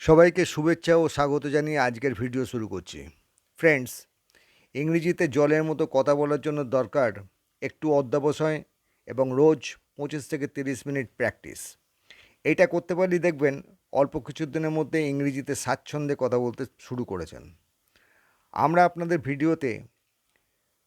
সবাইকে শুভেচ্ছা ও স্বাগত জানিয়ে আজকের ভিডিও শুরু করছি। ফ্রেন্ডস ইংরেজিতে জলের মতো কথা বলার জন্য দরকার একটু অধ্যাবসায় এবং রোজ পঁচিশ থেকে তিরিশ মিনিট প্র্যাকটিস। এটা করতে পারলে দেখবেন অল্প কিছু দিনের মধ্যে ইংরেজিতে স্বাচ্ছন্দ্যে কথা বলতে শুরু করেছেন। আমরা আপনাদের ভিডিওতে,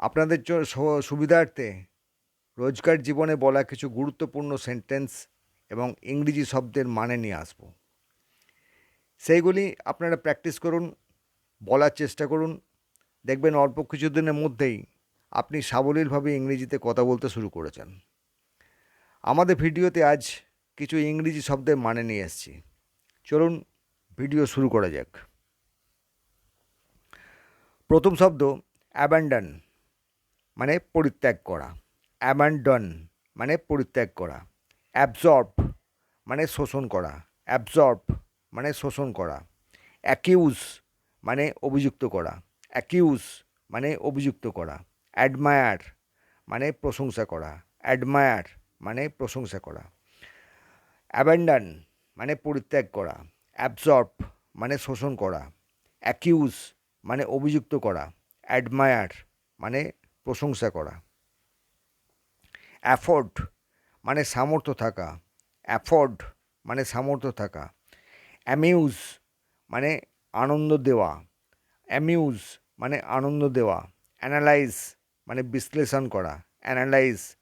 আপনাদের সুবিধার্থে রোজকার জীবনে বলা কিছু গুরুত্বপূর্ণ সেন্টেন্স এবং ইংরেজি শব্দের মানে নিয়ে আসব। সেইগুলি আপনারা প্র্যাকটিস করুন, বলার চেষ্টা করুন। দেখবেন অল্প কিছুদিনের মধ্যেই আপনি সাবলীলভাবে ইংরেজিতে কথা বলতে শুরু করেছেন। আমাদের ভিডিওতে আজ কিছু ইংরেজি শব্দের মানে নিয়ে এসেছি। চলুন ভিডিও শুরু করা যাক। প্রথম শব্দ অ্যাবান্ডন মানে পরিত্যাগ করা। অ্যাবান্ডন মানে পরিত্যাগ করা। অ্যাবজর্ব মানে শোষণ করা। অ্যাবজর্ব মানে শোষণ করা। অ্যাকিউজ মানে অভিযুক্ত করা। অ্যাকিউজ মানে অভিযুক্ত করা। অ্যাডমায়ার মানে প্রশংসা করা। অ্যাডমায়ার মানে প্রশংসা করা। অ্যাবেন্ডান মানে পরিত্যাগ করা। অ্যাবজর্ব মানে শোষণ করা। অ্যাকিউজ মানে অভিযুক্ত করা। অ্যাডমায়ার মানে প্রশংসা করা। অ্যাফোর্ড মানে সামর্থ্য থাকা। অ্যাফোর্ড মানে সামর্থ্য থাকা। অ্যামিউজ মানে আনন্দ দেওয়া। অ্যামিউজ মানে আনন্দ দেওয়া। অ্যানালাইজ মানে বিশ্লেষণ করা। অ্যানালাইজ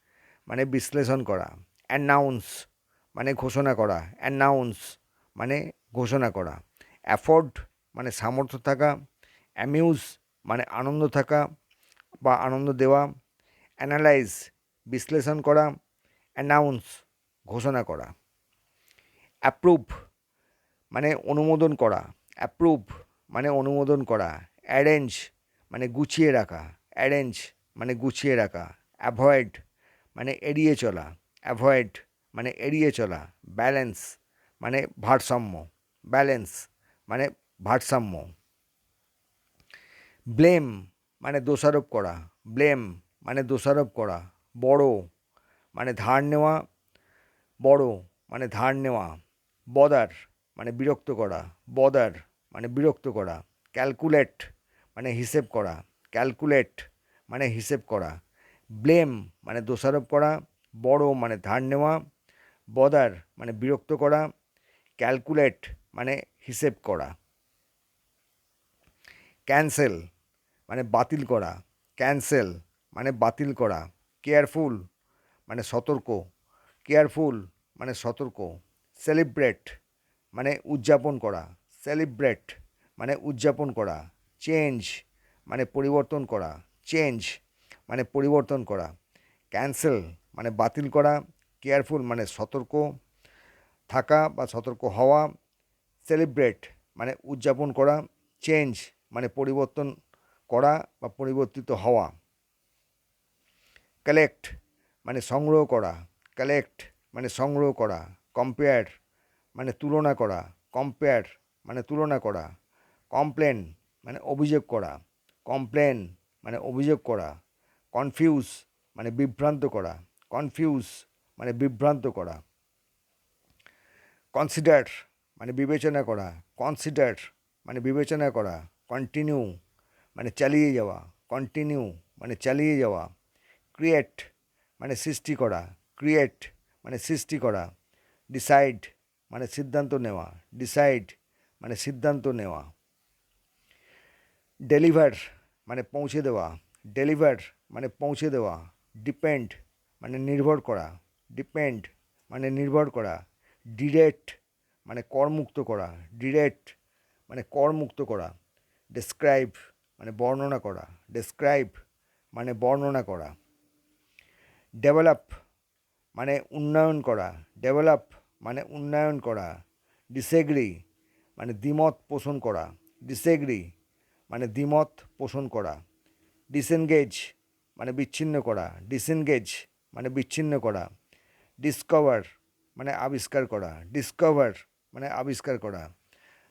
মানে বিশ্লেষণ করা। অ্যানাউন্স মানে ঘোষণা করা। অ্যানাউন্স মানে ঘোষণা করা। অ্যাফোর্ড মানে সামর্থ্য থাকা। অ্যামিউজ মানে আনন্দ থাকা বা আনন্দ দেওয়া। অ্যানালাইজ, বিশ্লেষণ করা। অ্যানাউন্স, ঘোষণা করা। অ্যাপ্রুভ মানে অনুমোদন করা অ্যাপ্রুভ মানে অনুমোদন করা অ্যারেঞ্জ মানে গুছিয়ে রাখা অ্যারেঞ্জ মানে গুছিয়ে রাখা অ্যাভয়েড মানে এড়িয়ে চলা অ্যাভয়েড মানে এড়িয়ে চলা ব্যালেন্স মানে ভারসাম্য ব্যালেন্স মানে ভারসাম্য। ব্লেম মানে দোষারোপ করা ব্লেম মানে দোষারোপ করা, বড় মানে ধার নেওয়া, বড় মানে ধার নেওয়া বদার মানে বিরক্ত করা বদার মানে বিরক্ত করা ক্যালকুলেট মানে হিসেব করা ক্যালকুলেট মানে হিসেব করা ব্লেম মানে দোষারোপ করা, বড় মানে ধার নেওয়া বদার মানে বিরক্ত করা ক্যালকুলেট মানে হিসেব করা ক্যান্সেল মানে বাতিল করা ক্যান্সেল মানে বাতিল করা কেয়ারফুল মানে সতর্ক কেয়ারফুল মানে সতর্ক সেলিব্রেট মানে উদযাপন করা সেলিব্রেট মানে উদযাপন করা চেঞ্জ মানে পরিবর্তন করা চেঞ্জ মানে পরিবর্তন করা ক্যান্সেল মানে বাতিল করা কেয়ারফুল মানে সতর্ক থাকা বা সতর্ক হওয়া সেলিব্রেট মানে উদযাপন করা চেঞ্জ মানে পরিবর্তন করা বা পরিবর্তিত হওয়া কালেক্ট মানে সংগ্রহ করা কালেক্ট মানে সংগ্রহ করা কম্পেয়ার মানে তুলনা করা কম্পেয়ার মানে তুলনা করা কমপ্লেন মানে অভিযোগ করা কমপ্লেন মানে অভিযোগ করা কনফিউজ মানে বিভ্রান্ত করা কনফিউজ মানে বিভ্রান্ত করা কনসিডার মানে বিবেচনা করা কনসিডার মানে বিবেচনা করা কন্টিনিউ মানে চালিয়ে যাওয়া কন্টিনিউ মানে চালিয়ে যাওয়া ক্রিয়েট মানে সৃষ্টি করা ক্রিয়েট মানে সৃষ্টি করা ডিসাইড মানে সিদ্ধান্ত নেওয়া ডিসাইড মানে সিদ্ধান্ত নেওয়া ডেলিভার মানে পৌঁছে দেওয়া ডেলিভার মানে পৌঁছে দেওয়া ডিপেন্ড মানে নির্ভর করা ডিপেন্ড মানে নির্ভর করা ডিরেক্ট মানে করমুক্ত করা ডিরেক্ট মানে করমুক্ত করা ডেসক্রাইব মানে বর্ণনা করা ডেসক্রাইব মানে বর্ণনা করা ডেভেলপ মানে উন্নয়ন করা ডেভেলপ মানে উন্নয়ন করা ডিসেগ্রি মানে দ্বিমত পোষণ করা ডিসেগ্রি মানে দ্বিমত পোষণ করা ডিসেনগেজ মানে বিচ্ছিন্ন করা ডিসেনগেজ মানে বিচ্ছিন্ন করা ডিসকভার মানে আবিষ্কার করা ডিসকভার মানে আবিষ্কার করা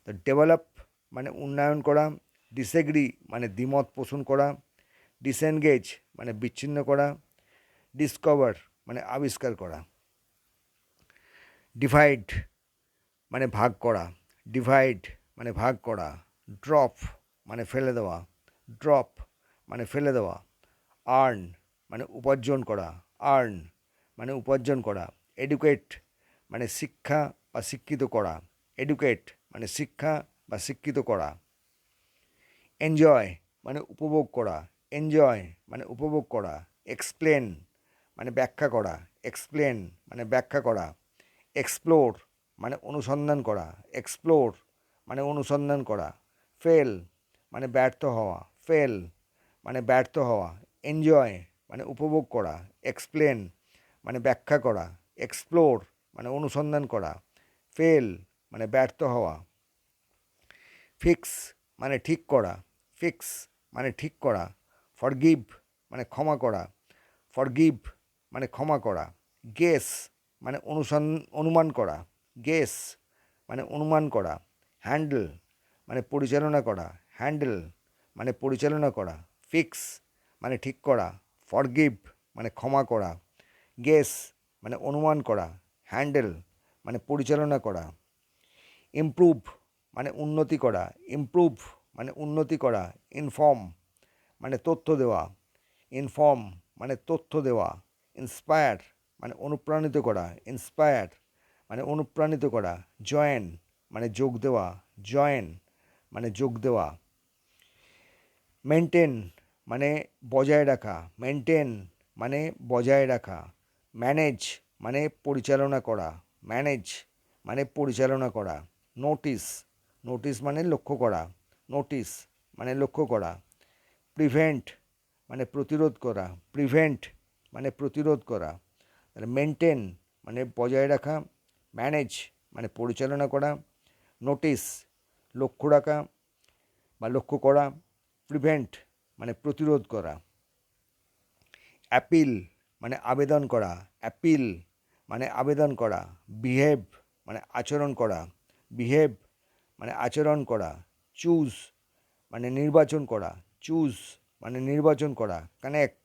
তো ডেভেলপ মানে উন্নয়ন করা ডিসেগ্রি মানে দ্বিমত পোষণ করা ডিসেনগেজ মানে বিচ্ছিন্ন করা ডিসকভার মানে আবিষ্কার করা। ডিভাইড মানে ভাগ করা ডিভাইড মানে ভাগ করা ড্রপ মানে ফেলে দেওয়া ড্রপ মানে ফেলে দেওয়া আর্ন মানে উপার্জন করা আর্ন মানে উপার্জন করা এডুকেট মানে শিক্ষা বা শিক্ষিত করা এডুকেট মানে শিক্ষা বা শিক্ষিত করা এনজয় মানে উপভোগ করা এনজয় মানে উপভোগ করা এক্সপ্লেন মানে ব্যাখ্যা করা এক্সপ্লেন মানে ব্যাখ্যা করা এক্সপ্লোর মানে অনুসন্ধান করা এক্সপ্লোর মানে অনুসন্ধান করা ফেল মানে ব্যর্থ হওয়া ফেল মানে ব্যর্থ হওয়া এনজয় মানে উপভোগ করা এক্সপ্লেন মানে ব্যাখ্যা করা এক্সপ্লোর মানে অনুসন্ধান করা ফেল মানে ব্যর্থ হওয়া ফিক্স মানে ঠিক করা ফিক্স মানে ঠিক করা ফরগিভ মানে ক্ষমা করা ফরগিভ মানে ক্ষমা করা গেস মানে অনুসন, অনুমান করা গেস মানে অনুমান করা হ্যান্ডেল মানে পরিচালনা করা হ্যান্ডেল মানে পরিচালনা করা ফিক্স মানে ঠিক করা ফরগিভ মানে ক্ষমা করা গেস মানে অনুমান করা হ্যান্ডেল মানে পরিচালনা করা ইমপ্রুভ মানে উন্নতি করা ইমপ্রুভ মানে উন্নতি করা ইনফর্ম মানে তথ্য দেওয়া ইনফর্ম মানে তথ্য দেওয়া ইন্সপায়ার মানে অনুপ্রাণিত করা ইন্সপায়ার মানে অনুপ্রাণিত করা জয়েন মানে যোগ দেওয়া জয়েন মানে যোগ দেওয়া। মেনটেন মানে বজায় রাখা মেনটেন মানে বজায় রাখা। ম্যানেজ মানে পরিচালনা করা ম্যানেজ মানে পরিচালনা করা। নোটিস নোটিস মানে লক্ষ্য করা নোটিস মানে লক্ষ্য করা। প্রিভেন্ট মানে প্রতিরোধ করা প্রিভেন্ট মানে প্রতিরোধ করা। তাহলে মেনটেন মানে বজায় রাখা ম্যানেজ মানে পরিচালনা করা নোটিস লক্ষ্য রাখা বা লক্ষ্য করা প্রিভেন্ট মানে প্রতিরোধ করা অ্যাপিল মানে আবেদন করা অ্যাপিল মানে আবেদন করা বিহেভ মানে আচরণ করা বিহেভ মানে আচরণ করা চুজ মানে নির্বাচন করা চুজ মানে নির্বাচন করা কানেক্ট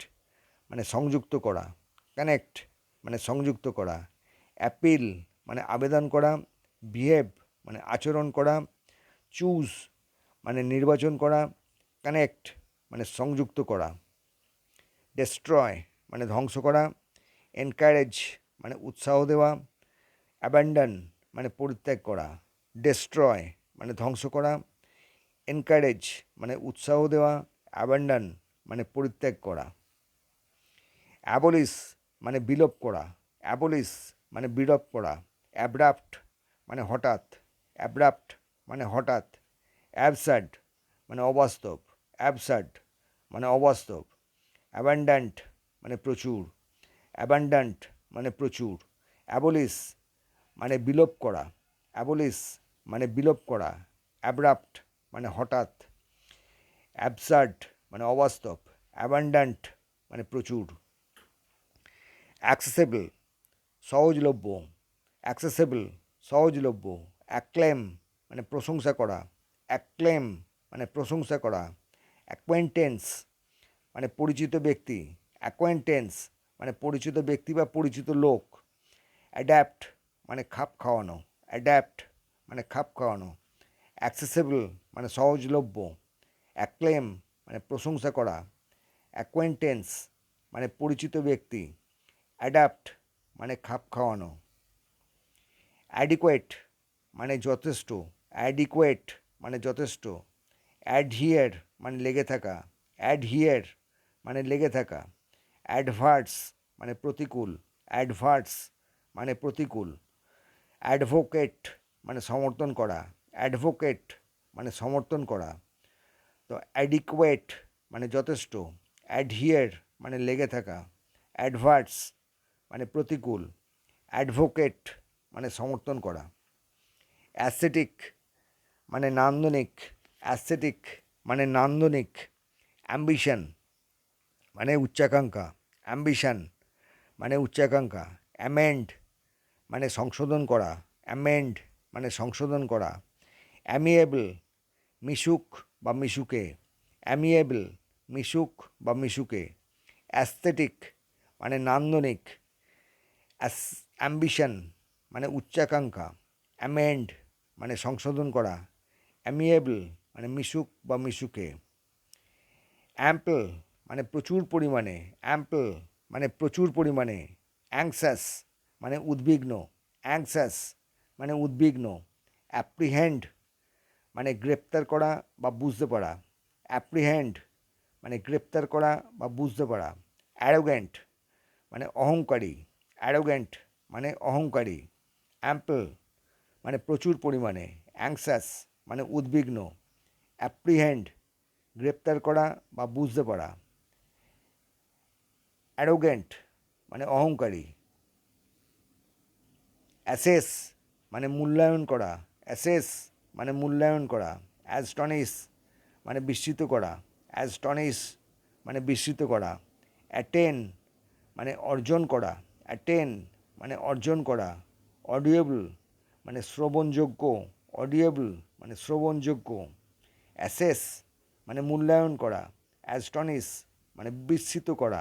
মানে সংযুক্ত করা কানেক্ট মানে সংযুক্ত করা অ্যাপিল মানে আবেদন করা বিহেভ মানে আচরণ করা চুজ মানে নির্বাচন করা কানেক্ট মানে সংযুক্ত করা ডেস্ট্রয় মানে ধ্বংস করা এনকারেজ মানে উৎসাহ দেওয়া অ্যাবান্ডন মানে পরিত্যাগ করা ডেস্ট্রয় মানে ধ্বংস করা এনকারেজ মানে উৎসাহ দেওয়া অ্যাবান্ডন মানে পরিত্যাগ করা অ্যাবলিস মানে বিলোপ করা, অ্যাবলিস মানে বিলোপ করা, অ্যাব্রাপ্ট মানে হঠাৎ, অ্যাব্রাপ্ট মানে হঠাৎ, অ্যাবসার্ড মানে অবাস্তব, অ্যাবসার্ড মানে অবাস্তব, অ্যাবান্ডান্ট মানে প্রচুর, অ্যাবান্ডান্ট মানে প্রচুর, অ্যাবলিস মানে বিলোপ করা, অ্যাবলিস মানে বিলোপ করা, অ্যাব্রাপ্ট মানে হঠাৎ, অ্যাবসার্ড মানে অবাস্তব, অ্যাবান্ডান্ট মানে প্রচুর। অ্যাক্সেসেবল সহজলভ্য অ্যাক্সেসেবল সহজলভ্য অ্যাক্লেম মানে প্রশংসা করা, অ্যাক্লেম মানে প্রশংসা করা, অ্যাকোয়েন্টেন্স মানে পরিচিত ব্যক্তি, অ্যাকোয়েন্টেন্স মানে পরিচিত ব্যক্তি বা পরিচিত লোক, অ্যাডাপ্ট মানে খাপ খাওয়ানো, অ্যাডাপ্ট মানে খাপ খাওয়ানো, অ্যাক্সেসেবল মানে সহজলভ্য, অ্যাক্লেম মানে প্রশংসা করা, অ্যাকোয়েন্টেন্স মানে পরিচিত ব্যক্তি অ্যাডাপ্ট মানে খাপ খাওয়ানো। অ্যাডিকুয়েট মানে যথেষ্ট। অ্যাডিকুয়েট মানে যথেষ্ট। অ্যাডহিয়ার মানে লেগে থাকা। অ্যাডহিয়ার মানে লেগে থাকা। অ্যাডভার্টস মানে প্রতিকূল। অ্যাডভার্টস মানে প্রতিকূল। অ্যাডভোকেট মানে সমর্থন করা। অ্যাডভোকেট মানে সমর্থন করা। তো অ্যাডিকুয়েট মানে যথেষ্ট। অ্যাডহিয়ার মানে লেগে থাকা। অ্যাডভার্টস প্রতিকূল অ্যাডভোকেট মানে সমর্থন করা অ্যাসেটিক মানে নান্দনিক অ্যাসেটিক মানে নান্দনিক অ্যাম্বিশন মানে উচ্চাকাঙ্ক্ষা অ্যাম্বিশন মানে উচ্চাকাঙ্ক্ষা অ্যামেন্ড মানে সংশোধন করা অ্যামেন্ড মানে সংশোধন করা অ্যামিয়েবল মিশুক বা মিশুকে অ্যামিয়েবল মিশুক বা মিশুকে অ্যাস্থেটিক মানে নান্দনিক অ্যাম্বিশন মানে উচ্চাকাঙ্ক্ষা, অ্যামেন্ড মানে সংশোধন করা, অ্যামিয়েবল মানে মিশুক বা মিশুকে, অ্যাম্পল মানে প্রচুর পরিমাণে, অ্যাম্পল মানে প্রচুর পরিমাণে, অ্যাংসাস মানে উদ্বিগ্ন, অ্যাংসাস মানে উদ্বিগ্ন, অ্যাপ্রিহেন্ড মানে গ্রেপ্তার করা বা বুঝতে পারা, অ্যাপ্রিহেন্ড মানে গ্রেপ্তার করা বা বুঝতে পারা অ্যারোগ্যান্ট মানে অহংকারী অ্যারোগ্যান্ট মানে অহংকারী অ্যাম্পল মানে প্রচুর পরিমাণে অ্যাংসাস মানে উদ্বিগ্ন অ্যাপ্রিহেন্ড গ্রেপ্তার করা বা বুঝতে পারা। অ্যারোগ্যান্ট মানে অহংকারী। অ্যাসেস মানে মূল্যায়ন করা। অ্যাসেস মানে মূল্যায়ন করা। অ্যাজটনিস মানে বিস্মিত করা। অ্যাজটনিস মানে বিস্মিত করা। অ্যাটেন মানে অর্জন করা। অ্যাটেন মানে অর্জন করা অডিয়েবল মানে শ্রবণযোগ্য অডিয়েবল মানে শ্রবণযোগ্য অ্যাসেস মানে মূল্যায়ন করা অ্যাস্টনিস মানে বিস্মিত করা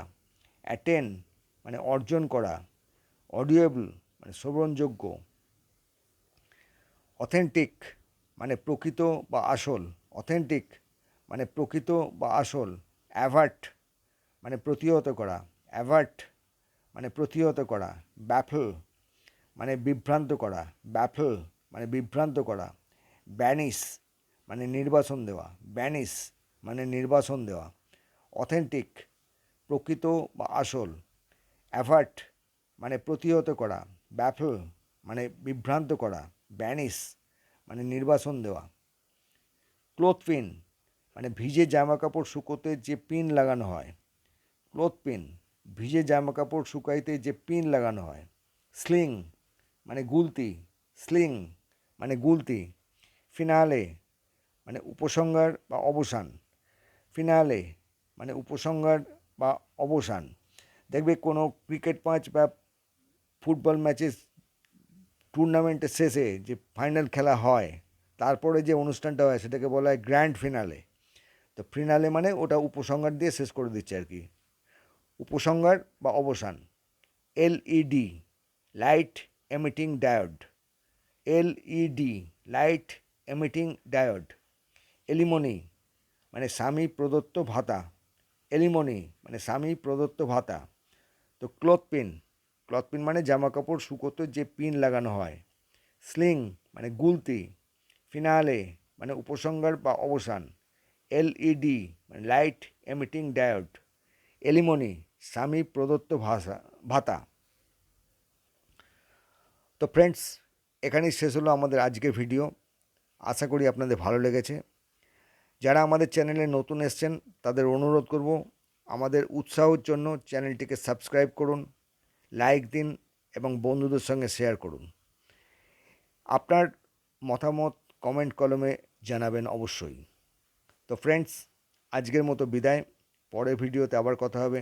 অ্যাটেন মানে অর্জন করা অডিয়েবল মানে শ্রবণযোগ্য অথেন্টিক মানে প্রকৃত বা আসল অথেন্টিক মানে প্রকৃত বা আসল অ্যাভার্ট মানে প্রতিহত করা অ্যাভার্ট মানে প্রতিহত করা ব্যাফল মানে বিভ্রান্ত করা ব্যাফল মানে বিভ্রান্ত করা ব্যানিস মানে নির্বাসন দেওয়া ব্যানিস মানে নির্বাসন দেওয়া অথেন্টিক প্রকৃত বা আসল অ্যাভার্ট মানে প্রতিহত করা ব্যাফল মানে বিভ্রান্ত করা ব্যানিস মানে নির্বাসন দেওয়া ক্লোথ পিন মানে ভিজে জামা কাপড় শুকোতে যে পিন লাগানো হয় ক্লোথ পিন ভিজে জামা কাপড় শুকাইতে যে পিন লাগানো হয় স্লিং মানে গুলতি স্লিং মানে গুলতি ফিনালে মানে উপসংহার বা অবসান ফিনালে মানে উপসংহার বা অবসান। দেখবে কোনো ক্রিকেট ম্যাচ বা ফুটবল ম্যাচের টুর্নামেন্টের শেষে যে ফাইনাল খেলা হয়, তারপরে যে অনুষ্ঠানটা হয়, সেটাকে বলা হয় গ্র্যান্ড ফিনালে তো ফিনালে মানে ওটা উপসংহার দিয়ে শেষ করে দিচ্ছে আর কি। উপসংহার বা অবসান। LED light emitting diode LED light emitting diode alimony মানে স্বামী প্রদত্ত ভাতা। এলিমনি মানে স্বামী প্রদত্ত ভাতা। তো ক্লথ পিন ক্লথ পিন মানে জামা কাপড় শুকোতে যে পিন লাগানো হয়। স্লিং মানে গুলতি। ফিনালে মানে উপসংহার বা অবসান। এলইডি মানে লাইট এমিটিং ডায়োড এলিমনি স্বামী প্রদত্ত ভাষা, ভাতা। তো ফ্রেন্ডস এখানেই শেষ হলো আমাদের আজকের ভিডিও আশা করি আপনাদের ভালো লেগেছে। যারা আমাদের চ্যানেলে নতুন এসছেন, তাদের অনুরোধ করব, আমাদের উৎসাহের জন্য চ্যানেলটিকে সাবস্ক্রাইব করুন লাইক দিন এবং বন্ধুদের সঙ্গে শেয়ার করুন। আপনার মতামত কমেন্ট কলমে জানাবেন অবশ্যই। তো ফ্রেন্ডস আজকের মতো বিদায়। পরের ভিডিওতে আবার কথা হবে।